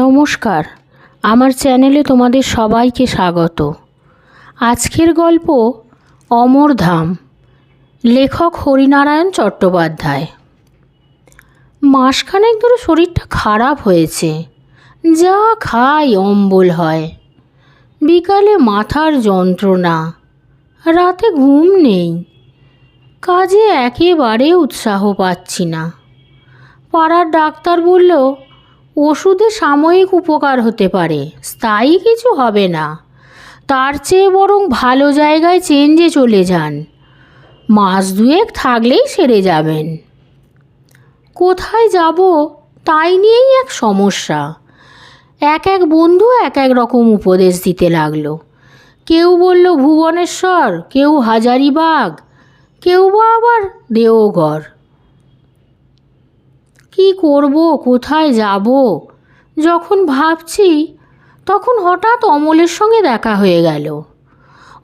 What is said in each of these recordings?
নমস্কার, আমার চ্যানেলে তোমাদের সবাইকে স্বাগত। আজকের গল্প অমরধাম লেখক হরিনারায়ণ চট্টোপাধ্যায়। মাসখানেক ধরে শরীরটা খারাপ হয়েছে, যা খাই অম্বল হয়। বিকালে মাথার যন্ত্রণা, রাতে ঘুম নেই, কাজে একেবারে উৎসাহ পাচ্ছি না। পাড়ার ডাক্তার বলল ওষুধে সাময়িক উপকার হতে পারে। স্থায়ী কিছু হবে না। তার চেয়ে বরং ভালো জায়গায় চেঞ্জে চলে যান। মাস দুয়েক থাকলেই সেরে যাবেন। কোথায় যাব তাই নিয়েই এক সমস্যা। এক এক বন্ধু এক এক রকম উপদেশ দিতে লাগল। কেউ বলল, ভুবনেশ্বর কেউ হাজারিবাগ, কেউ বা আবার দেওঘর। কি করব, কোথায় যাব? যখন ভাবছি, তখন হঠাৎ অমলের সঙ্গে দেখা হয়ে গেল।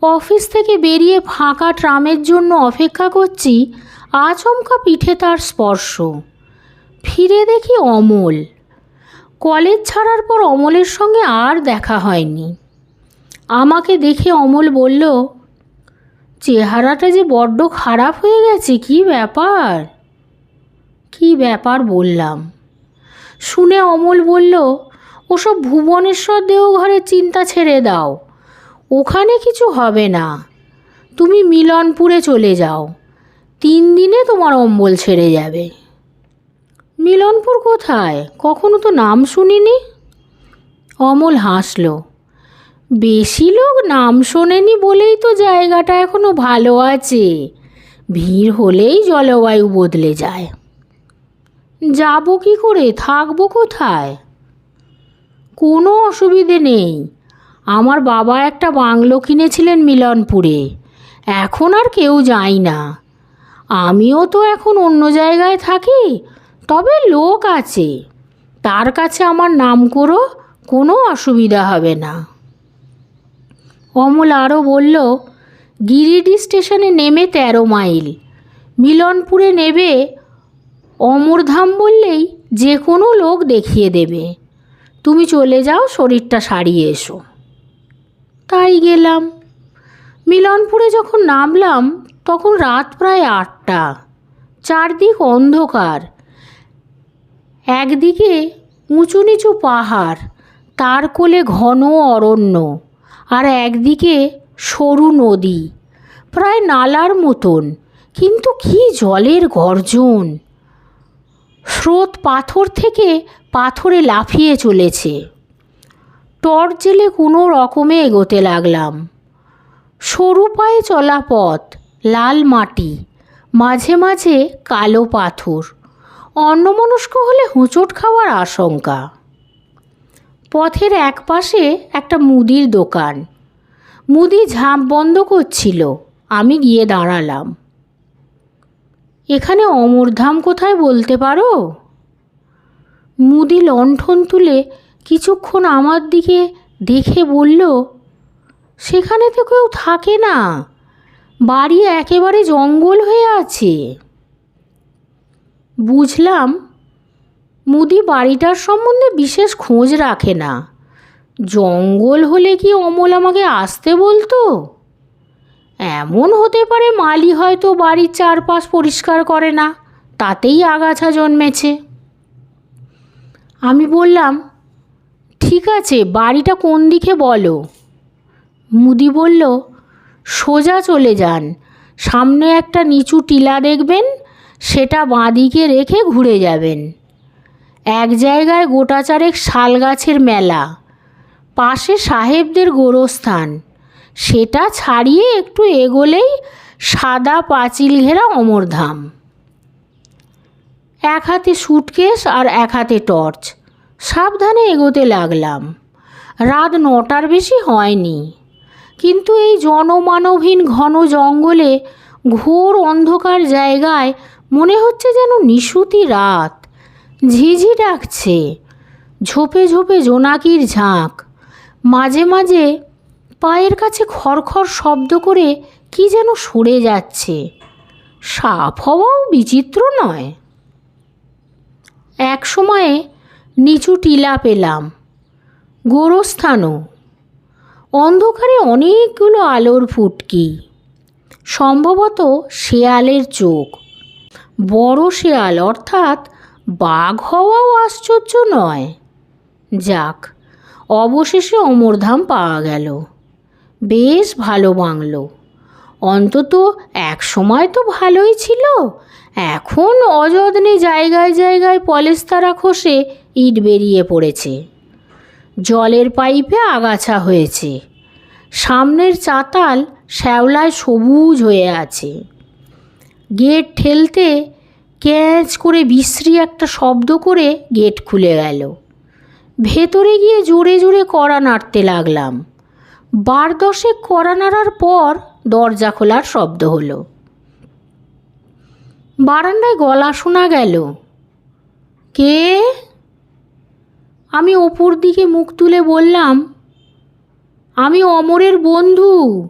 অফিস থেকে বেরিয়ে ফাঁকা ট্রামের জন্য অপেক্ষা করছি, আচমকা পিঠে তার স্পর্শ। ফিরে দেখি অমল। কলেজ ছাড়ার পর অমলের সঙ্গে আর দেখা হয়নি। আমাকে দেখে অমল বলল, চেহারাটা যে বড্ড খারাপ হয়ে গেছে, কি ব্যাপার? কি ব্যাপার বললাম? শুনে অমল বলল, ওসব ভুবনেশ্বর দেওঘরের চিন্তা ছেড়ে দাও। ওখানে কিছু হবে না। তুমি মিলনপুরে চলে যাও। তিন দিনে তোমার অম্বল ছেড়ে যাবে। মিলনপুর কোথায়? কখনো তো নাম শুনিনি? অমল হাসল, বেশি লোক নাম শোনেনি বলেই তো জায়গাটা এখনও ভালো আছে। ভিড় হলেই জলবায়ু বদলে যায়। যাব কি করে? থাকব কোথায়? কোনো অসুবিধে নেই। আমার বাবা একটা বাংলো কিনেছিলেন মিলনপুরে। এখন আর কেউ যায় না। আমিও তো এখন অন্য জায়গায় থাকি, তবে লোক আছে। তার কাছে আমার নাম করো, কোনো অসুবিধা হবে না। অমল আরও বলল, গিরিডি স্টেশনে নেমে তেরো মাইল। মিলনপুরে নেবে অমরধাম বললেই যে কোনো লোক দেখিয়ে দেবে। তুমি চলে যাও, শরীরটা সারিয়ে এসো। তাই গেলাম। মিলনপুরে যখন নামলাম, তখন রাত প্রায় আটটা। চারদিক অন্ধকার। একদিকে উঁচু নিচু পাহাড়, তার কোলে ঘন অরণ্য, আর একদিকে সরু নদী, প্রায় নালার মতন। কিন্তু কি জলের গর্জন! স্রোত পাথর থেকে পাথরে লাফিয়ে চলেছে। টর্চ জেলে কোনো রকমে এগোতে লাগলাম। সরু পায়ে চলা পথ, লাল মাটি, মাঝে মাঝে কালো পাথর, অন্যমনস্ক হলে হোঁচট খাওয়ার আশঙ্কা। পথের এক পাশে একটা মুদির দোকান। মুদি ঝাঁপ বন্ধ করছিল, আমি গিয়ে দাঁড়ালাম। এখানে অমরধাম কোথায় বলতে পারো? মুদি লণ্ঠন তুলে কিছুক্ষণ আমার দিকে দেখে বলল, সেখানে তো কেউ থাকে না। বাড়ি একেবারে জঙ্গল হয়ে আছে। বুঝলাম, মুদি বাড়িটার সম্বন্ধে বিশেষ খোঁজ রাখে না। জঙ্গল হলে কি অমল আমাকে আসতে বলতো? এমন হতে পারে মালি হয়তো বাড়ির চারপাশ পরিষ্কার করে না, তাতেই আগাছা জন্মেছে। আমি বললাম, ঠিক আছে, বাড়িটা কোন দিকে বলো? মুদি বলল, সোজা চলে যান, সামনে একটা নিচু টিলা দেখবেন, সেটা বাঁদিকে রেখে ঘুরে যাবেন। এক জায়গায় গোটা চারেক শাল গাছের মেলা, পাশে সাহেবদের গোরস্থান। সেটা ছাড়িয়ে একটু এগোলেই সাদা পাঁচিল ঘেরা অমরধাম এক হাতে সুটকেস আর এক হাতে টর্চ সাবধানে এগোতে লাগলাম। রাত নটার বেশি হয়নি। কিন্তু এই জনমানবহীন ঘন জঙ্গলে ঘোর অন্ধকার জায়গায় মনে হচ্ছে যেন নিশুতি রাত। ঝিঝি ডাকছে। ঝোপে ঝোপে জোনাকির ঝাঁক। মাঝে মাঝে পায়ের কাছে খড়খড় শব্দ করে কি যেন সরে যাচ্ছে। সাপ হওয়াও বিচিত্র নয়। এক সময়ে নিচু টিলা পেলাম, গোরস্থানও। অন্ধকারে অনেকগুলো আলোর ফুটকি, সম্ভবত শেয়ালের চোখ। বড় শেয়াল অর্থাৎ বাঘ হওয়াও আশ্চর্য নয়। যাক, অবশেষে অমরধাম পাওয়া গেল। বেশ ভালো বাংলো। অন্তত এক সময় তো ভালোই ছিল। এখন অযত্নে জায়গায় জায়গায় পলেস্তারা খসে ইট বেরিয়ে পড়েছে। জলের পাইপে আগাছা হয়েছে। সামনের চাতাল শ্যাওলায় সবুজ হয়ে আছে। গেট ঠেলতে ক্যাঁচ করে বিশ্রী একটা শব্দ করে গেট খুলে গেল। ভেতরে গিয়ে জোরে জোরে কড়া নাড়তে লাগলাম। বার দশেক কড়া পর দরজা খোলার শব্দ হলো। বারান্দায় গলা শোনা গেল। কে? আমি ওপর দিকে মুখ তুলে বললাম, আমি অমরের বন্ধু,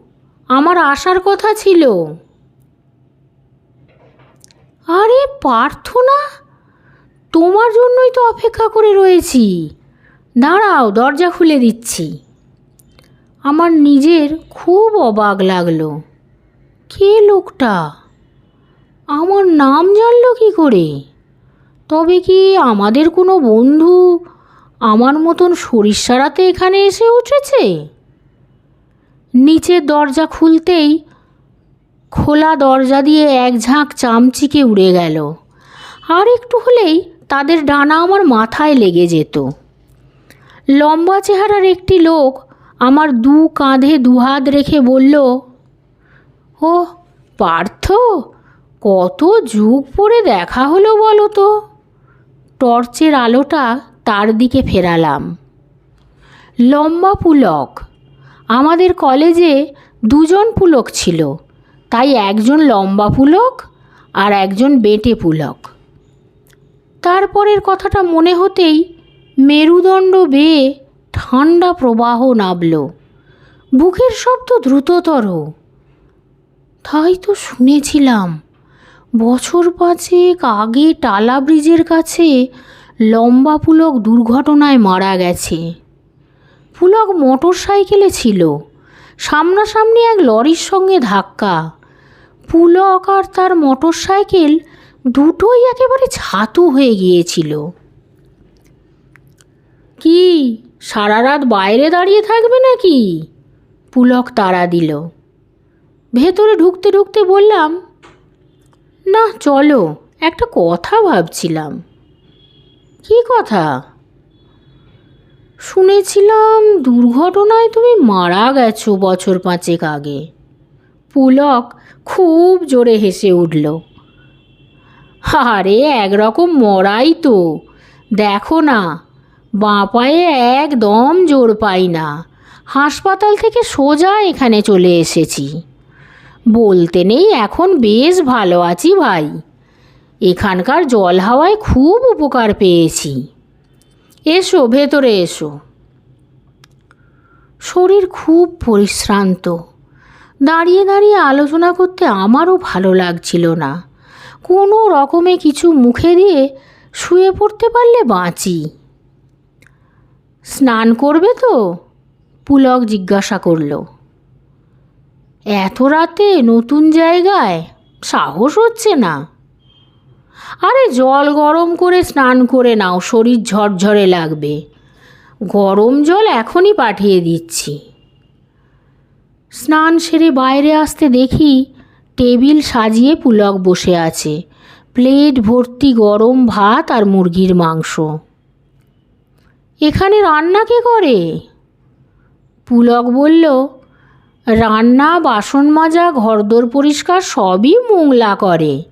আমার আসার কথা ছিল। আরে পার্থ না তোমার জন্যই তো অপেক্ষা করে রয়েছি। দাঁড়াও, দরজা খুলে দিচ্ছি। আমার নিজের খুব অবাক লাগল। কে লোকটা? আমার নাম জানলো কি করে? তবে কি আমাদের কোনো বন্ধু আমার মতন সরিষারাতে এখানে এসে উঠেছে? নিচের দরজা খুলতেই খোলা দরজা দিয়ে এক ঝাঁক চামচিকে উড়ে গেল। আর একটু হলেই তাদের ডানা আমার মাথায় লেগে যেত। লম্বা চেহারার একটি লোক আমার দু কাঁধে দুহাত রেখে বলল, ও, পার্থ, কত যুগ পরে দেখা হলো বলো তো। টর্চের আলোটা তার দিকে ফেরালাম। লম্বা পুলক। আমাদের কলেজে দুজন পুলক ছিল, তাই একজন লম্বা পুলক আর একজন বেটে পুলক। তারপরের কথাটা মনে হতেই মেরুদণ্ড বেয়ে ঠান্ডা প্রবাহ নামল বুকের শব্দ দ্রুততর। তাই তো শুনেছিলাম, বছর পাঁচেক আগে টালা ব্রিজের কাছে লম্বা পুলক দুর্ঘটনায় মারা গেছে। পুলক মোটর সাইকেলে ছিল, সামনাসামনি এক লরির সঙ্গে ধাক্কা। পুলক আর তার মোটর সাইকেল দুটোই একেবারে ছাতু হয়ে গিয়েছিল। কি সারা রাত বাইরে দাঁড়িয়ে থাকবে নাকি? পুলক তাড়া দিল। ভেতরে ঢুকতে ঢুকতে বললাম, না, চলো, একটা কথা ভাবছিলাম। কি কথা? শুনেছিলাম দুর্ঘটনায় তুমি মারা গেছো বছর পাঁচেক আগে। পুলক খুব জোরে হেসে উঠল, আরে, একরকম মরাই তো। দেখো না বাঁ পায়ে একদম জোর পাই না। হাসপাতাল থেকে সোজা এখানে চলে এসেছি। বলতে নেই এখন বেশ ভালো আছি ভাই। এখানকার জল হাওয়ায় খুব উপকার পেয়েছি। এসো, ভেতরে এসো। শরীর খুব পরিশ্রান্ত। দাঁড়িয়ে দাঁড়িয়ে আলোচনা করতে আমারও ভালো লাগছিল না। কোনো রকমে কিছু মুখে দিয়ে শুয়ে পড়তে পারলে বাঁচি। স্নান করবে তো? পুলক জিজ্ঞাসা করল। এত রাতে নতুন জায়গায়? সাহস হচ্ছে না। আরে জল গরম করে স্নান করে নাও, শরীর ঝরঝরে লাগবে। গরম জল এখনই পাঠিয়ে দিচ্ছি। স্নান সেরে বাইরে আসতে দেখি টেবিল সাজিয়ে পুলক বসে আছে। প্লেট ভর্তি গরম ভাত আর মুরগির মাংস। এখানে রান্না কে করে? পুলক বলল, রান্না, বাসন মাজা, ঘরদোর পরিষ্কার সবই মোংলা করে।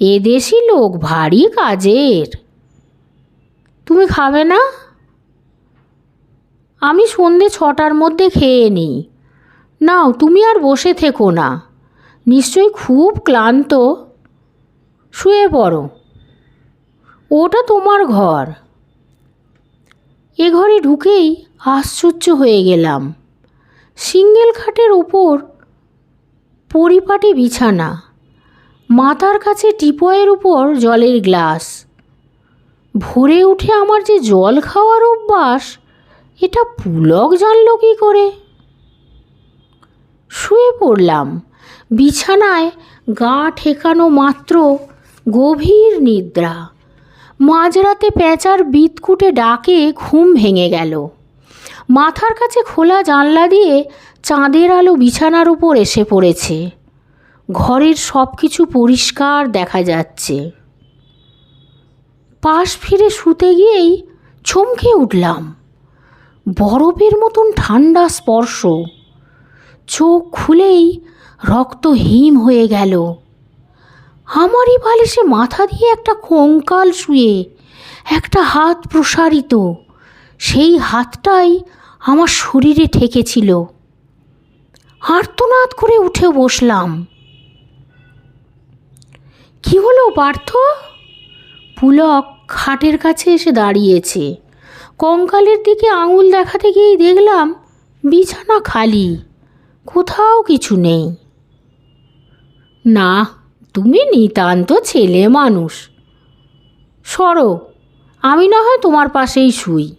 এদেশি লোক ভারী কাজের। তুমি খাবে না? আমি সন্ধে ছটার মধ্যে খেয়ে নিই। নাও, তুমি আর বসে থেকো না। নিশ্চয়ই খুব ক্লান্ত। শুয়ে পড়ো। ওটা তোমার ঘর। এ ঘরে ঢুকেই আশ্চর্য হয়ে গেলাম। সিঙ্গেল খাটের ওপর পরিপাটি বিছানা মাথার কাছে টিপয়ের উপর জলের গ্লাস, ভোরে উঠে আমার যে জল খাওয়ার অভ্যাস, এটা পুলক জানল কি করে? শুয়ে পড়লাম, বিছানায় গা ঠেকানো মাত্র গভীর নিদ্রা। মাঝরাতে পেঁচার বিতকুটে ডাকে ঘুম ভেঙে গেল। মাথার কাছে খোলা জানলা দিয়ে চাঁদের আলো বিছানার উপর এসে পড়েছে। ঘরের সব কিছু পরিষ্কার দেখা যাচ্ছে। পাশ ফিরে শুতে গিয়েই চমকে উঠলাম। বরফের মতন ঠান্ডা স্পর্শ। চোখ খুলেই রক্ত হিম হয়ে গেল। আমারই বালিশে মাথা দিয়ে একটা কঙ্কাল শুয়ে, একটা হাত প্রসারিত। সেই হাতটাই আমার শরীরে ঠেকেছিল। আর্তনাদ করে উঠে বসলাম। কি হলো পার্থ? পুলক খাটের কাছে এসে দাঁড়িয়েছে। কঙ্কালের দিকে আঙুল দেখাতে গিয়েই দেখলাম, বিছানা খালি, কোথাও কিছু নেই। না তুমি নিতান্ত ছেলে মানুষ। সরো, আমি না হয় তোমার পাশেই শুই।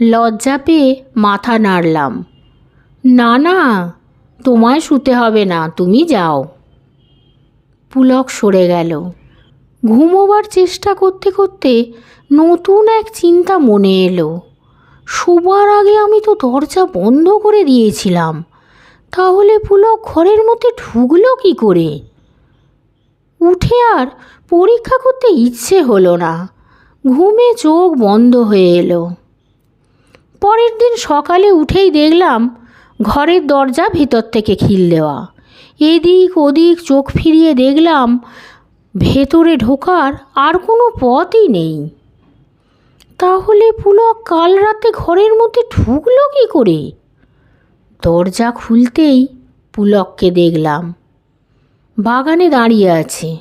লজ্জা পেয়ে মাথা নাড়লাম। না না, তোমায় শুতে হবে না, তুমি যাও। পুলক সরে গেল। ঘুমোবার চেষ্টা করতে করতে নতুন এক চিন্তা মনে এলো। শোবার আগে আমি তো দরজা বন্ধ করে দিয়েছিলাম। তাহলে পুলক ঘরের মধ্যে ঢুকলো কি করে? উঠে আর পরীক্ষা করতে ইচ্ছে হলো না। ঘুমে চোখ বন্ধ হয়ে এলো। পরের দিন সকালে উঠেই দেখলাম ঘরের দরজা ভিতর থেকে খিল দেওয়া। এদিক ওদিক চোখ ফিরিয়ে দেখলাম ভেতরে ঢোকার আর কোনো পথই নেই। তাহলে পুলক কাল রাতে ঘরের মধ্যে ঢুকলো কি করে? দরজা খুলতেই পুলককে দেখলাম। বাগানে দাঁড়িয়ে আছে।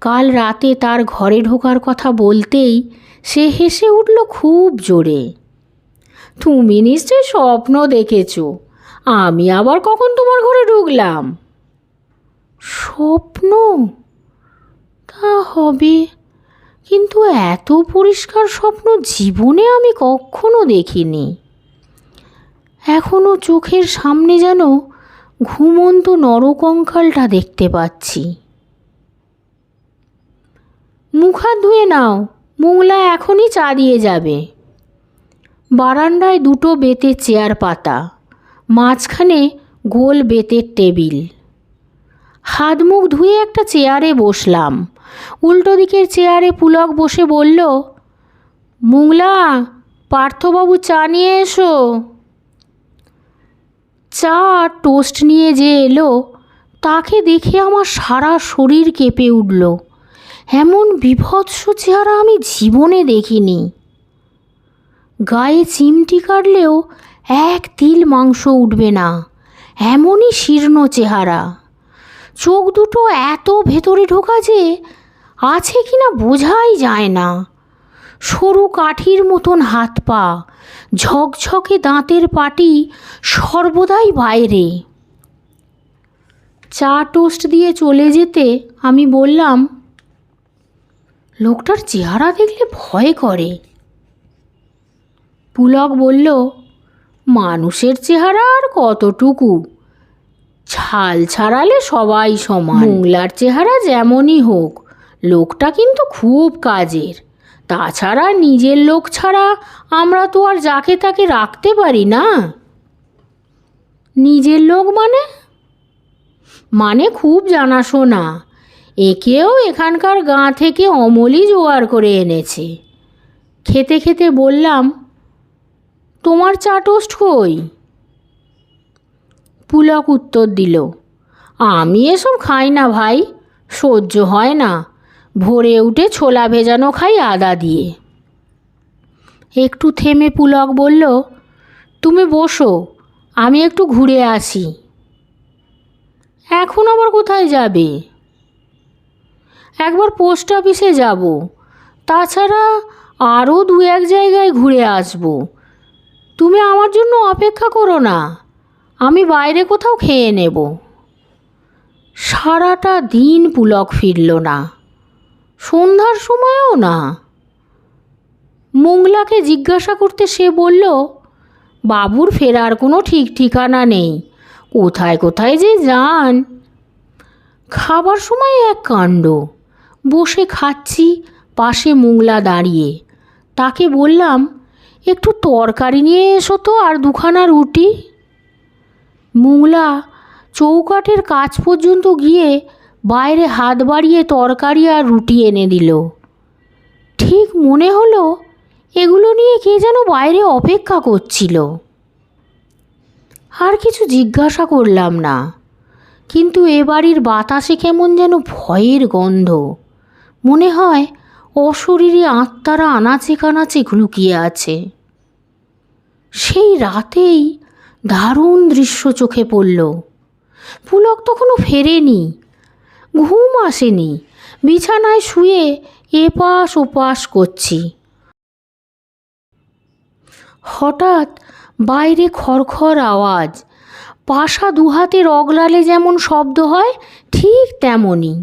কাল রাতে তার ঘরে ঢোকার কথা বলতেই সে হেসে উঠল খুব জোরে। তুমি নিশ্চয় স্বপ্ন দেখেছ, আমি আবার কখন তোমার ঘরে ঢুকলাম? স্বপ্ন? তা হবে, কিন্তু এত পরিষ্কার স্বপ্ন জীবনে আমি কখনো দেখিনি। এখনও চোখের সামনে যেন ঘুমন্ত নরকঙ্কালটা দেখতে পাচ্ছি। মুখ ধুয়ে নাও, মোংলা এখনই চা দিয়ে যাবে। বারান্দায় দুটো বেতের চেয়ার পাতা, মাঝখানে গোল বেতের টেবিল। হাত মুখ ধুয়ে একটা চেয়ারে বসলাম। উল্টো দিকের চেয়ারে পুলক বসে বলল, মোংলা, পার্থবাবু চা নিয়ে এসো। চা আর টোস্ট নিয়ে যে এলো, তাকে দেখে আমার সারা শরীর কেঁপে উঠল। এমন বিভৎস চেহারা আমি জীবনে দেখিনি। গায়ে চিমটি কাটলেও এক তিল মাংস উঠবে না, এমনই শীর্ণ চেহারা। চোখ দুটো এত ভেতরে ঢোকা যে আছে কিনা বোঝাই যায় না। সরু কাঠির মতন হাত পা ঝকঝকে দাঁতের পাটি সর্বদাই বাইরে। চা টোস্ট দিয়ে চলে যেতে আমি বললাম লোকটার চেহারা দেখলে ভয় করে। পুলক বলল মানুষের চেহারা আর কতটুকু? ছাল ছাড়ালে সবাই সমান। মোংলার চেহারা যেমনই হোক লোকটা কিন্তু খুব কাজের। তাছাড়া নিজের লোক ছাড়া আমরা তো আর যাকে তাকে রাখতে পারি না। নিজের লোক মানে? মানে খুব জানাশোনা। একেও এখানকার গাঁ থেকে অমলি জোগাড় করে এনেছে। খেতে খেতে বললাম, তোমার চা টোস্ট কই? পুলক উত্তর দিল, আমি এসব খাই না ভাই, সহ্য হয় না। ভোরে উঠে ছোলা ভেজানো খাই আদা দিয়ে। একটু থেমে পুলক বলল, তুমি বসো, আমি একটু ঘুরে আসি। এখন আবার কোথায় যাবে? একবার পোস্ট অফিসে যাব, তাছাড়া আরও দু এক জায়গায় ঘুরে আসব। তুমি আমার জন্য অপেক্ষা করো না, আমি বাইরে কোথাও খেয়ে নেব সারাটা দিন পুলক ফিরল না। সন্ধ্যার সময়ও না। মোংলাকে জিজ্ঞাসা করতে সে বলল, বাবুর ফেরার কোনো ঠিক ঠিকানা নেই। কোথায় কোথায় যে যান? খাবার সময় এক কাণ্ড। বসে খাচ্ছি, পাশে মোংলা দাঁড়িয়ে। তাকে বললাম, একটু তরকারি নিয়ে এসো তো আর দুখানা রুটি। মোংলা চৌকাঠের কাজ পর্যন্ত গিয়ে বাইরে হাত বাড়িয়ে তরকারি আর রুটি এনে দিল। ঠিক মনে হলো, এগুলো নিয়ে কে যেন বাইরে অপেক্ষা করছিল। আর কিছু জিজ্ঞাসা করলাম না, কিন্তু এ বাড়ির বাতাসে কেমন যেন ভয়ের গন্ধ। মনে হয় অশরীরী আত্মারা আনাচে কানাচে লুকিয়ে আছে। সেই রাতেই দারুণ দৃশ্য চোখে পড়ল। পুলক তখনও ফেরেনি ঘুম আসেনি। বিছানায় শুয়ে এপাশ ওপাশ করছি। হঠাৎ বাইরে খড়খড় আওয়াজ। পাশা দুহাতের অগলালে যেমন শব্দ হয়, ঠিক তেমনই।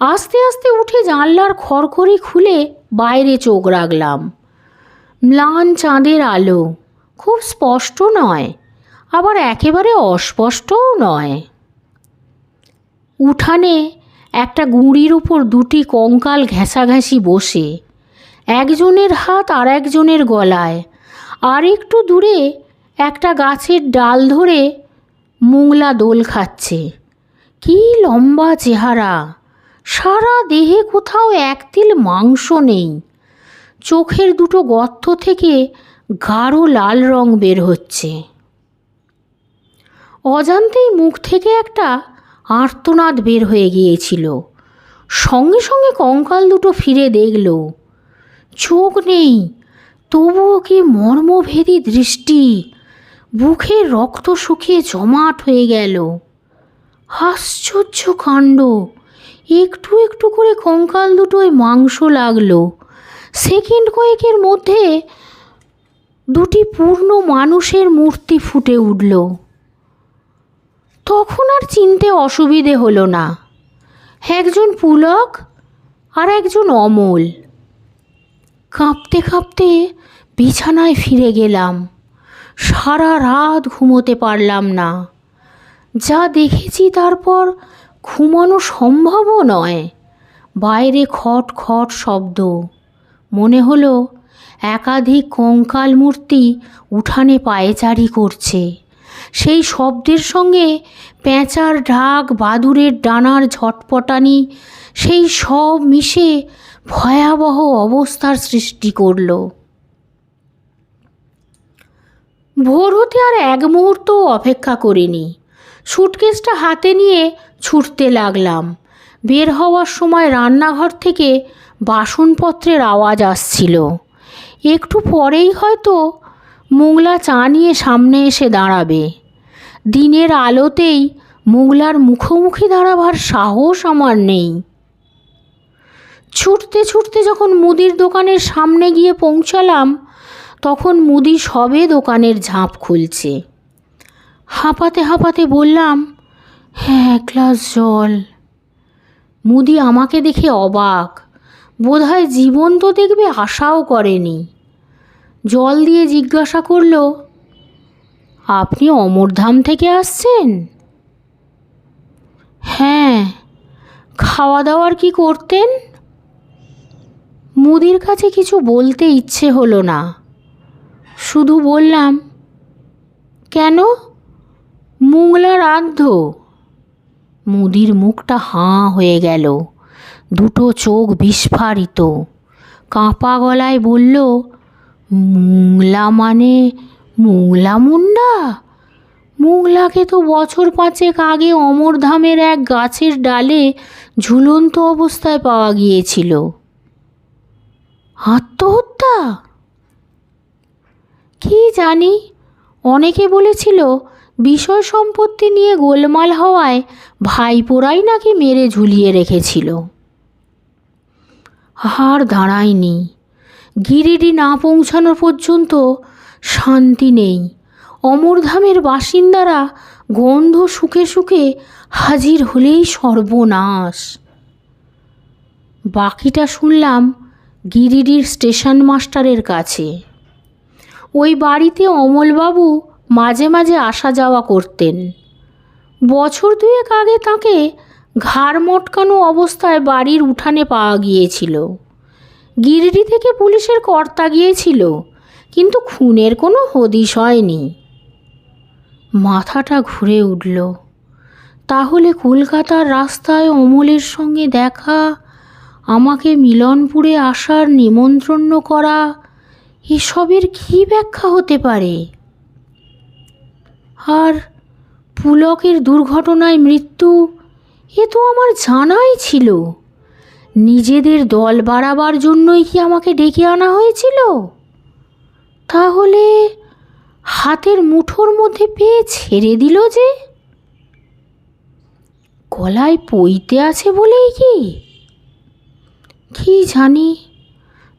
আস্তে আস্তে উঠে জানলার খড়খড়ি খুলে বাইরে চোখ রাখলাম। ম্লান চাঁদের আলো, খুব স্পষ্ট নয়, আবার একেবারে অস্পষ্টও নয়। উঠানে একটা গুঁড়ির উপর দুটি কঙ্কাল ঘেঁষাঘেঁষি বসে, একজনের হাত আর একজনের গলায়। আর একটু দূরে একটা গাছের ডাল ধরে মোংলা দোল খাচ্ছে। কি লম্বা চেহারা, সারা দেহে কোথাও এক তিল মাংস নেই। চোখের দুটো গর্ত থেকে গাঢ় লাল রং বের হচ্ছে। অজান্তেই মুখ থেকে একটা আর্তনাদ বের হয়ে গিয়েছিল। সঙ্গে সঙ্গে কঙ্কাল দুটো ফিরে দেখল। চোখ নেই, তবুও কি মর্মভেদী দৃষ্টি। বুকের রক্ত শুকিয়ে জমাট হয়ে গেল। আশ্চর্য কাণ্ড, একটু একটু করে কঙ্কাল দুটোয় মাংস লাগল। সেকেন্ড কয়েকের মধ্যে দুটি পূর্ণ মানুষের মূর্তি ফুটে উঠল। তখন আর চিনতে অসুবিধে হলো না। একজন পুলক আর একজন অমল। কাঁপতে কাঁপতে বিছানায় ফিরে গেলাম। সারা রাত ঘুমোতে পারলাম না। যা দেখেছি তারপর ঘুমানো সম্ভবও নয়। বাইরে খট খট শব্দ। মনে হলো একাধিক কঙ্কাল মূর্তি উঠানে পায়েচারি করছে। সেই শব্দের সঙ্গে পেঁচার ঢাক বাদুরের ডানার ঝটপটানি, সেই সব মিশে ভয়াবহ অবস্থার সৃষ্টি করল। ভোর হতে আর এক মুহূর্ত অপেক্ষা করিনি। সুটকেসটা হাতে নিয়ে ছুটতে লাগলাম। বের হওয়ার সময় রান্নাঘর থেকে বাসনপত্রের আওয়াজ আসছিল। একটু পরেই হয়তো মোংলা চা নিয়ে সামনে এসে দাঁড়াবে। দিনের আলোতেই মোগলার মুখোমুখি দাঁড়াবার সাহস আমার নেই। ছুটতে ছুটতে যখন মুদির দোকানের সামনে গিয়ে পৌঁছালাম, তখন মুদি সবে দোকানের ঝাঁপ খুলছে। হাঁপাতে হাঁপাতে বললাম হ্যাঁ গ্লাস জল। মুদি আমাকে দেখে অবাক। বোধহয় জীবন তো দেখবে আশাও করেনি। জল দিয়ে জিজ্ঞাসা করল, আপনি অমরধাম থেকে আসছেন? হ্যাঁ খাওয়া দাওয়ার কি করতেন? মুদির কাছে কিছু বলতে ইচ্ছে হলো না। শুধু বললাম, কেন? মুংলা রান্ধ মুদির মুখটা হাঁ হয়ে গেল। দুটো চোখ বিস্ফারিত। কাঁপা গলায় বলল মুংলা মানে মোংলা মুন্ডা? মুংলাকে তো বছর পাঁচেক আগে অমরধামের এক গাছের ডালে ঝুলন্ত অবস্থায় পাওয়া গিয়েছিল। আত্মহত্যা? কি জানি, অনেকে বলেছিল বিষয় সম্পত্তি নিয়ে গোলমাল হওয়ায় ভাইপোরাই নাকি মেরে ঝুলিয়ে রেখেছিল। আর দাঁড়ায়নি। গিরিডি না পৌঁছানো পর্যন্ত শান্তি নেই। অমরধামের বাসিন্দারা গন্ধ শুকে শুকে হাজির হলেই সর্বনাশ। বাকিটা শুনলাম গিরিডির স্টেশন মাস্টারের কাছে। ওই বাড়িতে অমলবাবু মাঝে মাঝে আসা যাওয়া করতেন। বছর দুয়েক আগে তাকে ঘাড় মটকানো অবস্থায় বাড়ির উঠানে পাওয়া গিয়েছিল। গিরিডি থেকে পুলিশের কর্তা গিয়েছিল, কিন্তু খুনের কোনো হদিশ হয়নি। মাথাটা ঘুরে উঠল। তাহলে কলকাতার রাস্তায় অমলের সঙ্গে দেখা, আমাকে মিলনপুরে আসার নিমন্ত্রণ করা, এসবের কী ব্যাখ্যা হতে পারে? আর পুলকের দুর্ঘটনায় মৃত্যু, এ তো আমার জানাই ছিল। নিজেদের দল বাড়াবার জন্যই কি আমাকে ডেকে আনা হয়েছিল? তাহলে হাতের মুঠোর মধ্যে পেয়ে ছেড়ে দিল যে? গলায় পইতে আছে বলেই কি? কি জানি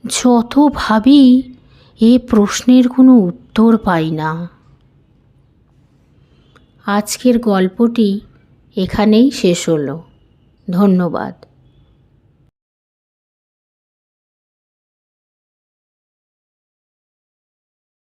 যত ভাবি এ প্রশ্নের কোনো উত্তর পাই না। আজকের গল্পটি এখানেই শেষ হলো। ধন্যবাদ।